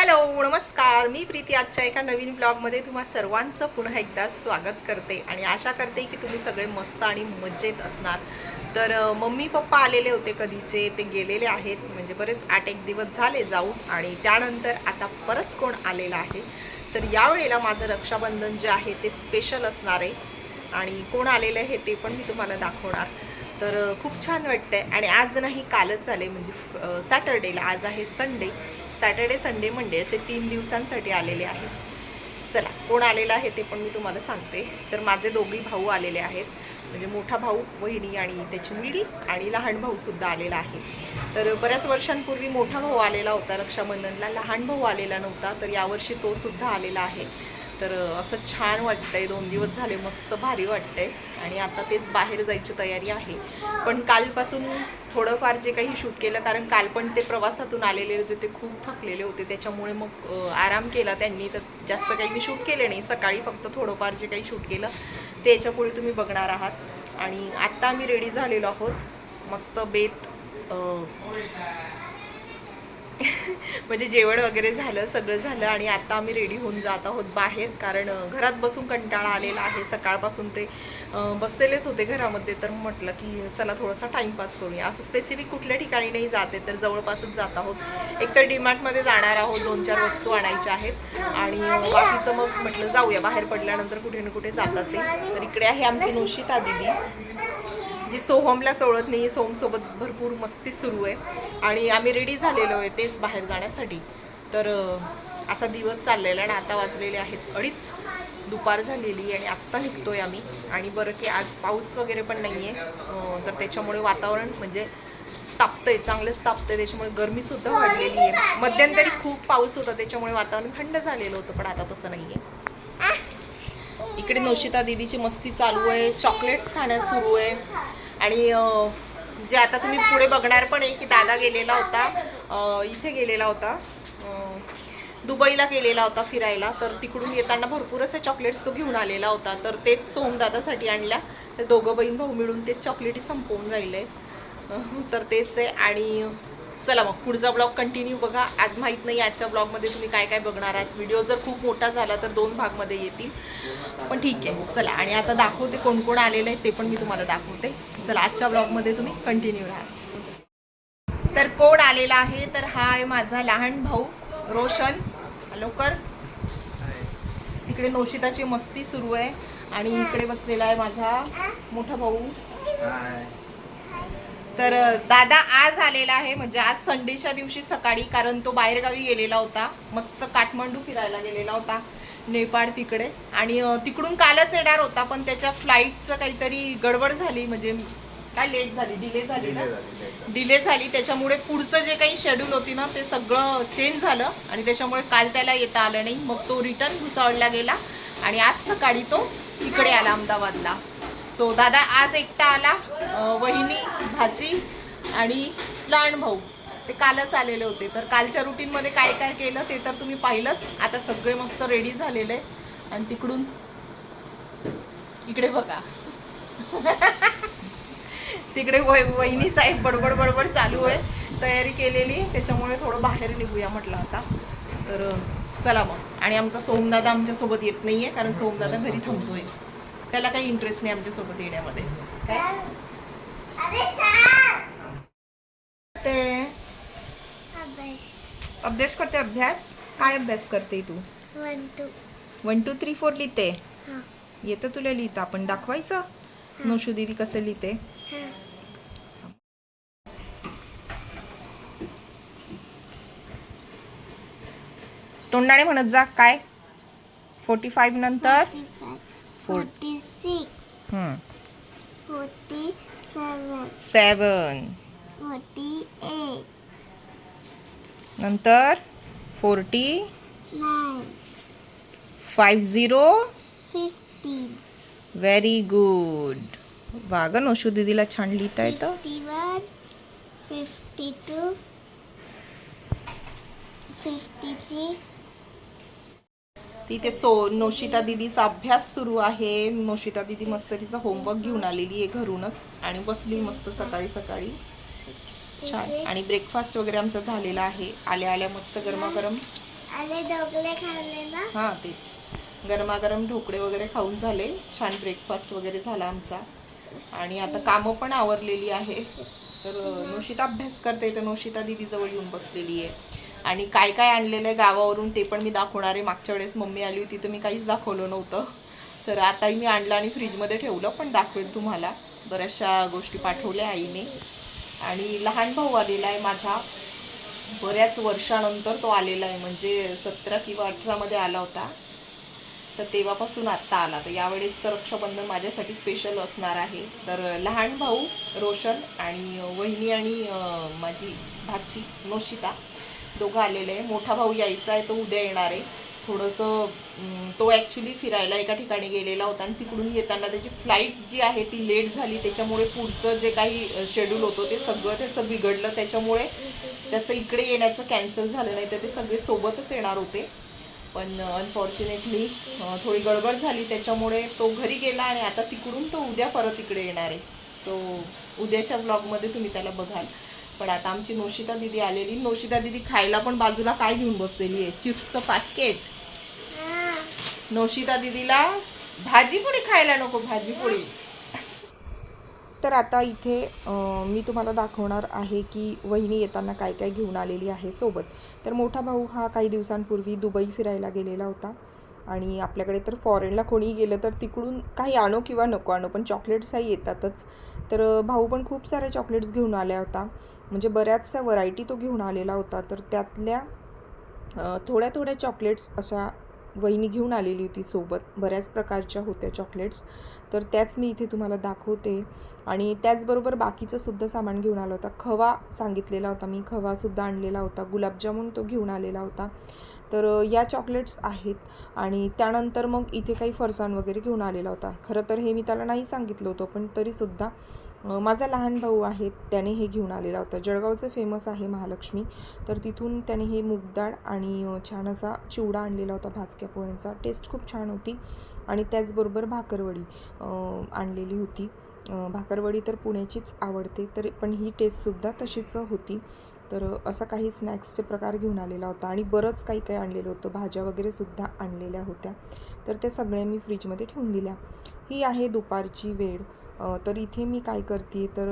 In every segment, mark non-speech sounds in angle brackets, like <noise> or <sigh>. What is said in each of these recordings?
Hello नमस्कार. मी प्रीती आजच्या एका नवीन ब्लॉगमध्ये तुम्हा सर्वांचं पुन्हा एकदा स्वागत करते आणि आशा करते की तुम्ही सगळे मस्त आणि मजेत असणार. तर मम्मी पप्पा आलेले होते कधीचे ते गेलेले आहेत. म्हणजे बरेच आठ एक दिवस झाले जाऊन आणि त्यानंतर आता परत कोण आलेला आहे. तर यावेळेला माझं रक्षाबंधन जे आहे ते स्पेशल असणार आहे. आणि कोण आलेलं आहे ते पण मी तुम्हाला दाखवणार. तर खूप छान वाटतंय. आणि आज नाही कालच आले म्हणजे सॅटर्डेला. आज आहे संडे. सॅटर्डे संडे मंडे असे तीन दिवसांसाठी आलेले आहेत. चला कोण आलेलं आहे ते पण मी तुम्हाला सांगते. तर माझे दोघी भाऊ आलेले आहेत. म्हणजे मोठा भाऊ वहिनी आणि त्याची मुलगी आणि लहान भाऊसुद्धा आलेला आहे. तर बऱ्याच वर्षांपूर्वी मोठा भाऊ आलेला होता रक्षाबंधनला. लहान भाऊ आलेला नव्हता तर यावर्षी तोसुद्धा आलेला आहे. तर असं छान वाटतंय. दोन दिवस झाले मस्त भारी वाटतंय. आणि आता तेच बाहेर जायची तयारी आहे. पण कालपासून थोडंफार जे काही शूट केलं कारण काल पण ते प्रवासातून आलेले होते ते खूप थकलेले होते. त्याच्यामुळे मग आराम केला त्यांनी. तर जास्त काही मी शूट केले नाही. सकाळी फक्त थोडंफार जे काही शूट केलं ते याच्यापुढे तुम्ही बघणार आहात. आणि आत्ता आम्ही रेडी झालेलो आहोत. मस्त बेत <laughs> म्हणजे जेवण वगैरे झालं सगळं झालं आणि आता आम्ही रेडी होऊन जात आहोत बाहेर कारण घरात बसून कंटाळा आलेला आहे. सकाळपासून ते बसलेलेच होते घरामध्ये. तर म्हटलं की चला थोडासा टाइमपास करूया. असं स्पेसिफिक कुठल्या ठिकाणी नाही जाते तर जवळपासच जात आहोत. एकतर डीमार्टमध्ये जाणार आहोत दोन चार वस्तू आणायच्या आहेत. आणि बाकीचं मग म्हटलं जाऊया. बाहेर पडल्यानंतर कुठे ना कुठे जाताच आहे. तर इकडे आहे आमची नोशिता दिदी. म्हणजे जी सोहमला सोडत नाही सोहमसोबत भरपूर मस्ती सुरू आहे. आणि आम्ही रेडी झालेलो आहे तेच बाहेर जाण्यासाठी. तर असा दिवस चाललेला आणि आता वाजलेले आहेत अडीच. दुपार झालेली आणि आत्ता निघतो आहे आम्ही. आणि बरं की आज पाऊस वगैरे पण नाही आहे तर त्याच्यामुळे वातावरण म्हणजे तापतंय चांगलंच तापतंय. त्याच्यामुळे गरमीसुद्धा वाढलेली आहे. मध्यंतरी खूप पाऊस होता त्याच्यामुळे वातावरण थंड झालेलं होतं पण आता तसं नाही आहे इकडे नोशिता दीदीची मस्ती चालू आहे चॉकलेट्स खाण्यास सुरू आहे. आणि जे आता तुम्ही पुढे बघणार पण आहे की दादा गेलेला होता इथे गेलेला होता दुबईला गेलेला होता फिरायला. तर तिकडून येताना भरपूर असे चॉकलेट्स तो घेऊन आलेला होता. तर तेच सोमदादासाठी आणल्या. तर दोघं बहीण भाऊ मिळून तेच चॉकलेटी संपवून राहिले. तर तेच आहे. आणि चला मग पुढचा ब्लॉग कंटिन्यू बघा. आज माहीत नाही आजच्या ब्लॉगमध्ये तुम्ही काय काय बघणार आहात. व्हिडिओ जर खूप मोठा झाला तर दोन भागमध्ये येतील. पण ठीक आहे. चला आणि आता दाखवते कोण कोण आलेलं आहे ते पण मी तुम्हाला दाखवते. चला आजच्या ब्लॉगमध्ये तुम्ही कंटिन्यू राहा. तर कोण आलेला आहे? तर हा आहे माझा लहान भाऊ रोशन. लवकर तिकडे नोशिताची मस्ती सुरू आहे. आणि इकडे बसलेला आहे माझा मोठा भाऊ. तर दादा आज आलेला आहे म्हणजे आज संडेच्या दिवशी सकाळी कारण तो बाहेरगावी गेलेला होता. मस्त काठमांडू फिरायला गेलेला होता नेपाळ तिकडे. आणि तिकडून कालच येणार होता पण त्याच्या फ्लाईटचं काहीतरी गडबड झाली म्हणजे काय लेट झाली डिले झाली ना? डिले झाली त्याच्यामुळे पुढचं जे काही शेड्यूल होती ना ते सगळं चेंज झालं. आणि त्याच्यामुळे काल त्याला येता आलं नाही. मग तो रिटर्न भुसावळला गेला. आणि आज सकाळी तो इकडे आला अहमदाबादला. सो दादा आज एकटा आला. वहिनी भाची आणि लहान भाऊ. ते कालच आलेले होते. तर कालच्या रुटीनमध्ये काय काय केलं ते तर तुम्ही पाहिलंच. आता सगळे मस्त रेडी झालेले आणि तिकडून इकडे बघा. <laughs> तिकडे वह- वहिनी साहेब बडबड बडबड चालू आहे. तयारी केलेली. त्याच्यामुळे थोडं बाहेर निघूया म्हटलं आता. तर चला मग. आणि आमचा सोमदादा आमच्यासोबत येत नाही आहे कारण सोमदादा घरी थांबतोय. त्याला काही इंटरेस्ट नाही आमच्यासोबत येण्यामध्ये. काय? ते अभ्यास. करते अभ्यास? काय अभ्यास करते तू? One two one two three four लिहिते. हां. येतं तुला लिहिता आपण दाखवायचं? नोशू दीदी कसं लिहिते? हां. तोंडाने म्हणत जा काय? फोर्टी फाईव्ह नंतर forty six forty seven seven forty eight नंतर forty five zero fifteen very good वाग नोशू दीदीला छान लिहिता येतं. Fifty fifty two fifty three तिथे सो नोशिता दिदीचा अभ्यास सुरू आहे. नोशिता दिदी मस्त तिचा होमवर्क घेऊन आलेली आहे घरूनच आणि बसली मस्त सकाळी सकाळी. छान. आणि ब्रेकफास्ट वगैरे आमचा झालेला आहे. आल्या आल्या मस्त गरमागरम. हां तेच. गरमागरम ढोकळे वगैरे खाऊन झाले. छान ब्रेकफास्ट वगैरे झाला आमचा. आणि आता कामं पण आवरलेली आहे. तर नोशिता अभ्यास करते तर नोशिता दिदीजवळ येऊन बसलेली आहे. आणि काय काय आणलेलं आहे गावावरून ते पण मी दाखवणार आहे. मागच्या वेळेस मम्मी आली होती तर मी काहीच दाखवलं नव्हतं. तर आताही मी आणलं आणि फ्रीजमध्ये ठेवलं पण दाखवेल तुम्हाला. बऱ्याचशा गोष्टी पाठवल्या आईने. आणि लहान भाऊ आलेला आहे माझा. बऱ्याच वर्षानंतर तो आलेला आहे म्हणजे सतरा किंवा अठरामध्ये आला होता. तर तेव्हापासून आत्ता आला. तर यावेळेचं रक्षाबंधन माझ्यासाठी स्पेशल असणार आहे. तर लहान भाऊ रोशन आणि वहिनी आणि माझी भाची नोशिता दोघं आलेले आहे. मोठा भाऊ यायचा आहे तो उद्या येणार आहे. थोडंसं तो ॲक्च्युली फिरायला एका ठिकाणी गेलेला होता आणि तिकडून येताना त्याची फ्लाईट जी आहे ती लेट झाली. त्याच्यामुळे पुढचं जे काही शेड्यूल होतं ते सगळं त्याचं बिघडलं. त्याच्यामुळे त्याचं इकडे येण्याचं कॅन्सल झालं नाही तर ते सगळे सोबतच येणार होते. पण अनफॉर्च्युनेटली थोडी गडबड झाली. त्याच्यामुळे तो घरी गेला आणि आता तिकडून तो उद्या परत इकडे येणार आहे. सो उद्याच्या ब्लॉगमध्ये तुम्ही त्याला बघाल. पण आता आमची नोशिता दिदी आलेली. नोशिता दिदी खायला पण बाजूला काय घेऊन बसलेली आहे? चिप्सचं पॅकेट नोशिता दिदीला भाजीपोळी खायला नको भाजीपोळी तर आता इथे मी तुम्हाला दाखवणार आहे की वहिनी येताना काय काय घेऊन आलेली आहे सोबत. तर मोठा भाऊ हा काही दिवसांपूर्वी दुबई फिरायला गेलेला होता. आणि आपल्याकडे तर फॉरेनला कोणी गेलं तर तिकडून काही आणो किंवा नको आणो पण चॉकलेट्स येतातच. तर भाऊ पण खूप साऱ्या चॉकलेट्स घेऊन आल्या होता. म्हणजे बऱ्याचशा व्हरायटी तो घेऊन आलेला होता. तर त्यातल्या थोड्या थोड्या चॉकलेट्स अशा वहिनी घेऊन आलेली होती सोबत. बऱ्याच प्रकारच्या होत्या चॉकलेट्स तर त्याच मी इथे तुम्हाला दाखवते. आणि त्याचबरोबर बाकीचं सुद्धा सामान घेऊन आला होता. खवा सांगितलेला होता मी. खवासुद्धा आणलेला होता. गुलाबजामुन तो घेऊन आलेला होता. तर या चॉकलेट्स आहेत आणि त्यानंतर मग इथे काही फरसाण वगैरे घेऊन आलेला होता. खरं तर हे मी त्याला नाही सांगितलं होतं पण तरीसुद्धा माझा लहान भाऊ आहे त्याने हे घेऊन आलेला होता. जळगावचं फेमस आहे महालक्ष्मी. तर तिथून त्याने हे मूगडाळ आणि छान असा चिवडा आणलेला होता भाजक्या पोह्यांचा. टेस्ट खूप छान होती आणि त्याचबरोबर भाकरवडी आणलेली होती. भाकरवडी तर पुण्याचीच आवडते तर पण ही टेस्टसुद्धा तशीच होती. तर असा असं काही स्नॅक्सचे प्रकार घेऊन आलेला होता आणि बरंच काही काही आणलेलं होतं. भाज्या वगैरे सुद्धा आणलेल्या होत्या. तर ते सगळे मी फ्रीजमध्ये ठेवून दिल्या. ही आहे दुपारची वेळ. तर इथे मी काय करते तर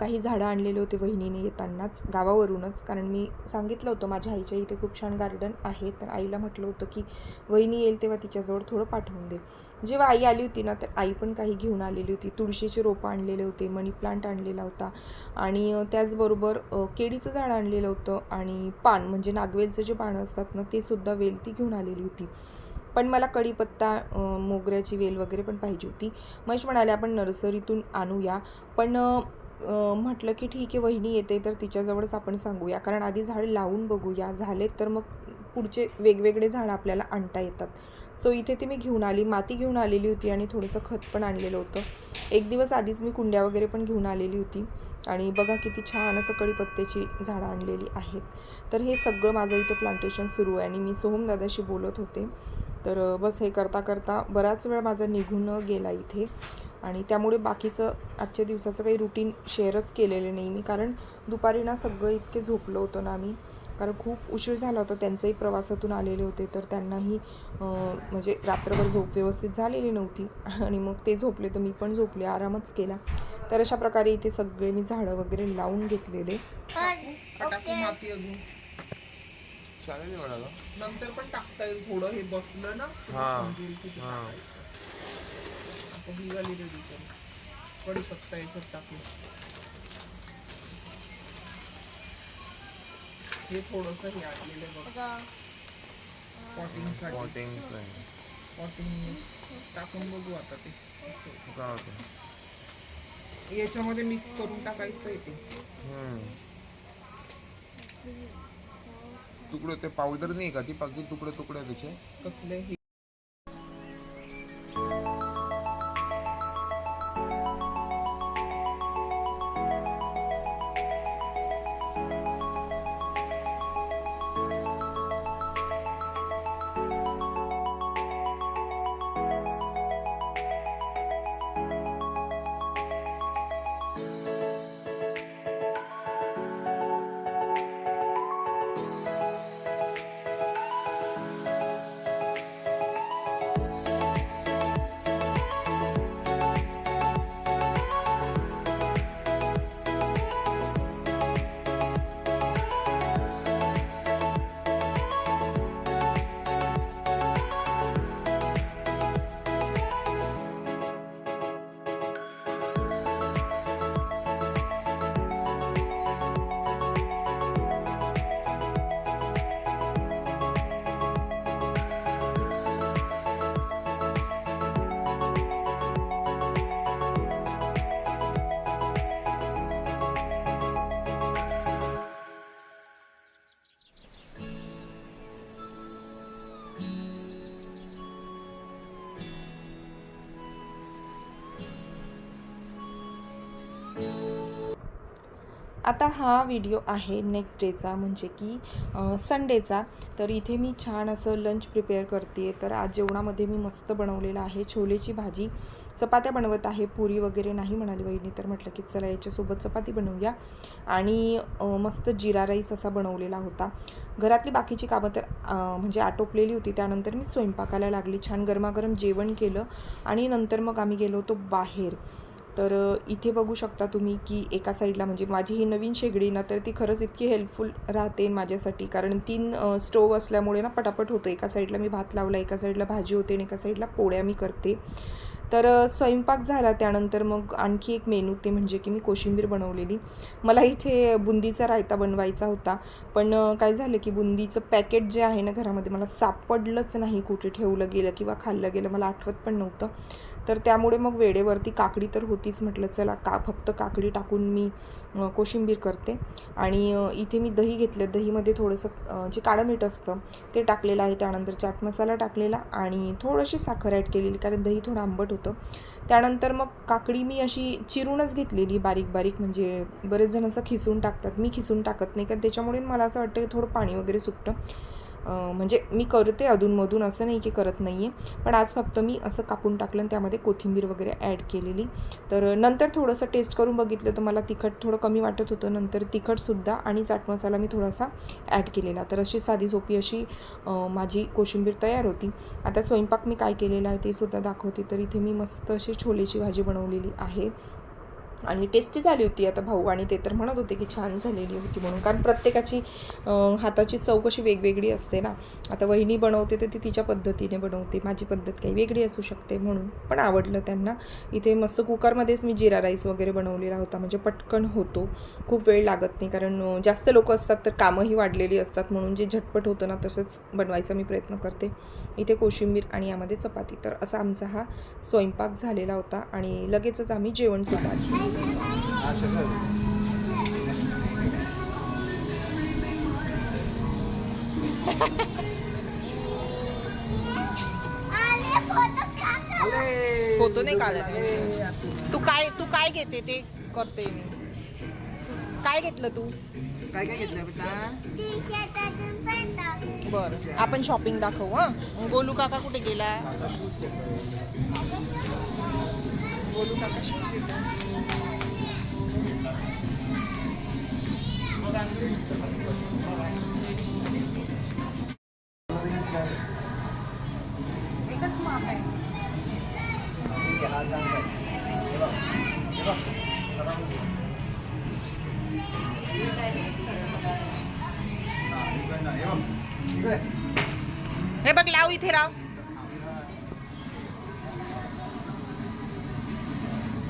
काही झाडं आणलेले होते वहिनीने येतानाच गावावरूनच. कारण मी सांगितलं होतं माझ्या आईच्या इथे खूप छान गार्डन आहे. तर आईला म्हटलं होतं की वहिनी येईल तेव्हा तिच्याजवळ थोडं पाठवून दे. जेव्हा आई आली होती ना तर आई पण काही घेऊन आलेली होती. तुळशीचे रोपं आणलेले होते मनी प्लांट आणलेला होता. आणि त्याचबरोबर केळीचं झाड आणलेलं होतं. आणि पान म्हणजे नागवेलचं जे पानं असतात ना ते सुद्धा वेल ती घेऊन आलेली होती. पण मला कढीपत्ता मोगऱ्याची वेल वगैरे पण पाहिजे होती. महेश म्हणाले आपण नर्सरीतून आणूया. पण म्हटलं की ठीक आहे वहिनी येते तर तिच्याजवळच आपण सांगूया. कारण आधी झाड लावून बघूया. झाले तर मग पुढचे वेगवेगळे झाडं आपल्याला आणता येतात. सो इथे ती मी घेऊन आली. माती घेऊन आलेली होती आणि थोडंसं खत पण आणलेलं होतं. एक दिवस आधीच मी कुंड्या वगैरे पण घेऊन आलेली होती. आणि बघा किती छान असं कढीपत्त्याची झाडं आणलेली आहेत. तर हे सगळं माझं इथे प्लांटेशन सुरू आहे आणि मी सोहम दादाशी बोलत होते. तर बस हे करता करता बराच वेळ माझा निघून गेला इथे आणि त्यामुळे बाकीचं आजच्या दिवसाचं काही रुटीन शेअरच केलेलं नाही मी. कारण दुपारी ना सगळं इतके झोपलं होतं ना आम्ही. कारण खूप उशीर झाला होता त्यांचंही प्रवासातून आलेले होते. तर त्यांनाही म्हणजे रात्रभर झोप व्यवस्थित झालेली नव्हती. आणि मग ते झोपले तर मी पण झोपले आरामच केला. तर अशा प्रकारे इथे सगळे मी झाडं वगैरे लावून घेतलेले. चालेल म्हणाला नंतर पण टाकता येईल थोडं हे बसलं ना हा. हा. आता ही वाली करू. कढीपत्ता याच्यात टाकू हे थोडस हे आणलेलं आहे बघ पॉटिंगसाठी पॉटिंगचं आहे पॉटिंग टाकून बघू आता ते असं. काय होतं याच्यामध्ये मिक्स करून टाकायचं आहे ते हम्म. तुकडे ते पावडर नाही का? ती पाकी तुकडे तुकडे त्याचे. कसले? आता हा व्हिडिओ आहे नेक्स्ट डेचा म्हणजे की संडेचा तर इथे मी छान असं लंच प्रिपेअर करते. तर आज जेवणामध्ये मी मस्त बनवलेलं आहे. छोलेची भाजी चपात्या बनवत आहे. पुरी वगैरे नाही म्हणाली वहिनी तर म्हटलं की चला याच्यासोबत चपाती बनवूया. आणि मस्त जिरा राईस असा बनवलेला होता. घरातली बाकीची कामं तर म्हणजे आटोपलेली होती. त्यानंतर मी स्वयंपाकाला लागली. छान गरमागरम जेवण केलं. आणि नंतर मग आम्ही गेलो होतो बाहेर. तर इथे बघू शकता तुम्ही की एका साईडला म्हणजे माझी ही नवीन शेगडी ना तर ती खरंच इतकी हेल्पफुल राहते माझ्यासाठी. कारण तीन स्टोव असल्यामुळे ना पटापट होतं. एका साईडला मी भात लावला एका साईडला भाजी होते आणि एका साईडला पोळ्या मी करते. तर स्वयंपाक झाला त्यानंतर मग आणखी एक मेनू ते म्हणजे की मी कोशिंबीर बनवलेली. मला इथे बुंदीचा रायता बनवायचा होता. पण काय झालं की बुंदीचं पॅकेट जे आहे ना घरामध्ये मला सापडलंच नाही कुठे ठेवलं गेलं किंवा खाल्लं गेलं मला आठवत पण नव्हतं. तर त्यामुळे मग वेळेवरती काकडी तर होतीच म्हटलं चला का फक्त काकडी टाकून मी कोशिंबीर करते. आणि इथे मी दही घेतलं. दहीमध्ये थोडंसं जे काळं मीठ असतं ते टाकलेलं आहे. त्यानंतर चाट मसाला टाकलेला आणि थोडीशी साखर ॲड केलेली कारण दही थोडं आंबट होतं. त्यानंतर मग काकडी मी अशी चिरूनच घेतलेली बारीक बारीक म्हणजे बरेच जण असं खिसून टाकतात. मी खिसून टाकत नाही कारण त्याच्यामुळे मला असं वाटतं की थोडं पाणी वगैरे सुटतं. म्हणजे मी करते अधूनमधून असं नाही की करत नाही आहे पण आज फक्त मी असं कापून टाकलं आणि त्यामध्ये कोथिंबीर वगैरे ॲड केलेली. तर नंतर थोडंसं टेस्ट करून बघितलं तर मला तिखट थोडं कमी वाटत होतं. नंतर तिखटसुद्धा आणि चाट मसाला मी थोडासा ॲड केलेला. तर अशी साधी सोपी अशी माझी कोशिंबीर तयार होती. आता स्वयंपाक मी काय केलेला आहे ते सुद्धा दाखवते. तर इथे मी मस्त अशी छोलेची भाजी बनवलेली आहे. आणि टेस्टी झाली होती आता भाऊ आणि ते तर म्हणत होते की छान झालेली होती म्हणून. कारण प्रत्येकाची हाताची चव कशी वेगवेगळी असते ना. आता वहिनी बनवते तर ती तिच्या पद्धतीने बनवते माझी पद्धत काही वेगळी असू शकते म्हणून. पण आवडलं त्यांना. इथे मस्त कुकरमध्येच मी जिरा राईस वगैरे बनवलेला होता. म्हणजे पटकन होतो. खूप वेळ लागत नाही कारण जास्त लोक असतात तर कामंही वाढलेली असतात म्हणून जे झटपट होतं ना तसंच बनवायचा मी प्रयत्न करते. इथे कोशिंबीर आणि यामध्ये चपाती. तर असा आमचा हा स्वयंपाक झालेला होता आणि लगेचच आम्ही जेवणसुद्धा आले फ़ोटो काका फ़ोटो नाही काढायला तू काय तू काय घेते ते करते मी. काय घेतलं तू? काय काय घेतलं बेटा? बरं. आपण शॉपिंग दाखवू हाँ? गोलू काका कुठे गेला? गोलू काका shoes घेतला. एकच माप आहे हे बघ लाव इथे लाव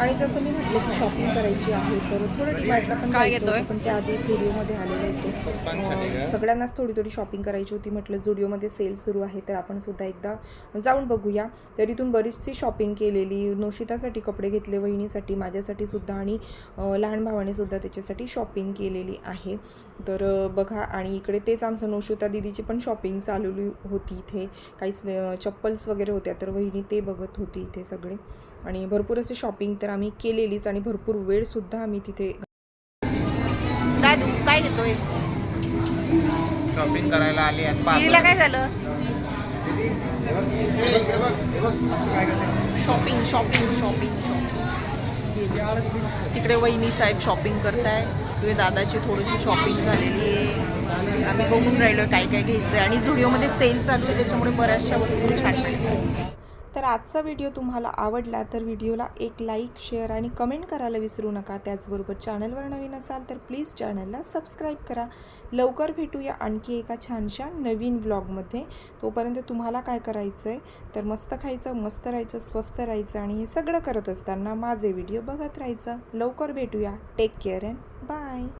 आणि जसं मी म्हटलं की शॉपिंग करायची आहे तर थोडं डिमार्टला पण काय घेतोय? पण त्याआधी झुडिओमध्ये आलेलो होतो. सगळ्यांनाच थोडी थोडी शॉपिंग करायची होती म्हटलं झुडिओमध्ये सेल सुरू आहे तर आपण सुद्धा एकदा जाऊन बघूया. तर इथून बरीचशी शॉपिंग केलेली नोशितासाठी कपडे घेतले वहिनीसाठी माझ्यासाठी सुद्धा आणि लहान भावाने सुद्धा त्याच्यासाठी शॉपिंग केलेली आहे. तर बघा आणि इकडे तेच आमचं नोशिता दिदीची पण शॉपिंग चालवली होती इथे. काही स- चप्पल्स वगैरे होत्या तर वहिनी ते बघत होती इथे सगळे. आणि भरपूर असे शॉपिंग तर आम्ही केलेलीच आणि भरपूर वेळसुद्धा आम्ही तिथे काय काय घेतोय? शॉपिंग करायला आली काय झालं? काय करते शॉपिंग शॉपिंग शॉपिंग तिकडे वहिनी साहेब शॉपिंग करताय. तिकडे दादाची थोडीशी शॉपिंग झालेली आहे. आम्ही बघून राहिलो काय काय घ्यायचं आहे आणि झुडिओमध्ये सेल चालू आहे त्याच्यामुळे बऱ्याचशा वस्तू छान मिळतात तर आजचा व्हिडिओ तुम्हाला आवडला तर व्हिडिओला एक लाईक शेअर आणि कमेंट करायला विसरू नका. त्याचबरोबर चॅनलवर नवीन असाल तर प्लीज चॅनलला सबस्क्राईब करा. लवकर भेटूया आणखी एका छानशा नवीन ब्लॉगमध्ये तोपर्यंत तुम्हाला काय करायचं आहे तर मस्त खायचं मस्त राहायचं स्वस्त राहायचं आणि हे सगळं करत असताना माझे व्हिडिओ बघत राहायचं. लवकर भेटूया. Take care and bye